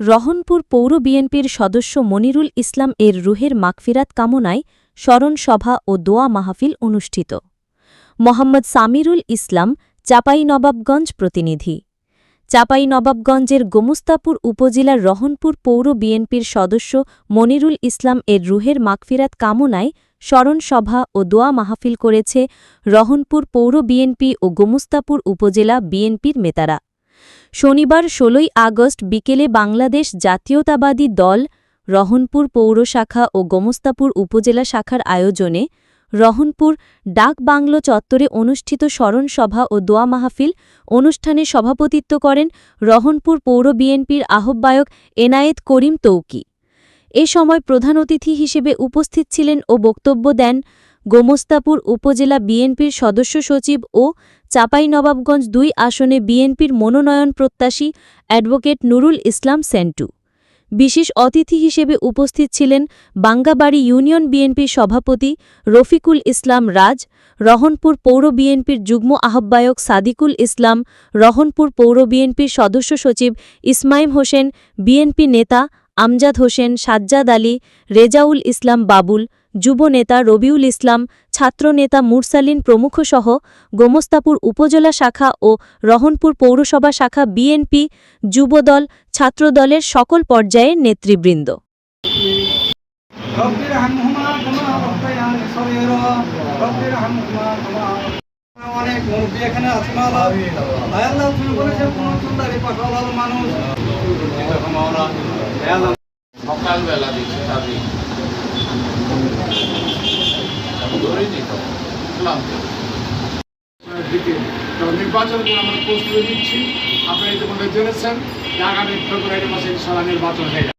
রহনপুর পৌর বিএনপির সদস্য মনিরুল ইসলাম এর রুহের মাকফিরাত কামনায় স্মরণ সভা ও দোয়া মাহফিল অনুষ্ঠিত। মোহাম্মদ সামিরুল ইসলাম চাঁপাইনবাবগঞ্জ প্রতিনিধি। চাঁপাইনবাবগঞ্জের গোমস্তাপুর উপজেলার রহনপুর পৌর বিএনপির সদস্য মনিরুল ইসলাম এর রুহের মাকফিরাত কামনায় স্মরণ সভা ও দোয়া মাহফিল করেছে রহনপুর পৌর বিএনপি ও গোমস্তাপুর উপজেলা বিএনপির নেতারা। শনিবার ১৬ই আগস্ট বিকেলে বাংলাদেশ জাতীয়তাবাদী দল রহনপুর পৌর শাখা ও গোমস্তাপুর উপজেলা শাখার আয়োজনে রহনপুর ডাক বাংলো চত্বরে অনুষ্ঠিত স্মরণ সভা ও দোয়া মাহফিল অনুষ্ঠানে সভাপতিত্ব করেন রহনপুর পৌর বিএনপির আহ্বায়ক এনায়েত করিম তৌকি। এ সময় প্রধান অতিথি হিসেবে উপস্থিত ছিলেন ও বক্তব্য দেন গোমস্তাপুর উপজেলা বিএনপির সদস্য সচিব ও চাঁপাইনবাবগঞ্জ দুই আসনে বিএনপির মনোনয়ন প্রত্যাশী অ্যাডভোকেট নুরুল ইসলাম সেন্টু। বিশেষ অতিথি হিসেবে উপস্থিত ছিলেন বাঙ্গাবাড়ি ইউনিয়ন বিএনপির সভাপতি রফিকুল ইসলাম রাজ, রহনপুর পৌর বিএনপির যুগ্ম আহ্বায়ক সাদিকুল ইসলাম, রহনপুর পৌর বিএনপির সদস্য সচিব ইসমাইম হোসেন, বিএনপি নেতা আমজাদ হোসেন, সাজ্জাদ আলী, রেজাউল ইসলাম বাবুল যুব নেতা রবিউল ইসলাম, ছাত্রনেতা মুরসালিন প্রমুখসহ গোমস্তাপুর উপজেলা শাখা ও রহনপুর পৌরসভা শাখা বিএনপি, যুবদল, ছাত্রদলের সকল পর্যায়ের নেতৃবৃন্দ। মানুষ সকালবেলা দেখি আমি ধরিনি তখন দিকে। নির্বাচন আমরা প্রস্তুতি দিচ্ছি আপনারা ইতিমধ্যে জেনেছেন আগামী ফেব্রুয়ারি মাসে সারা নির্বাচন হয়ে যাবে।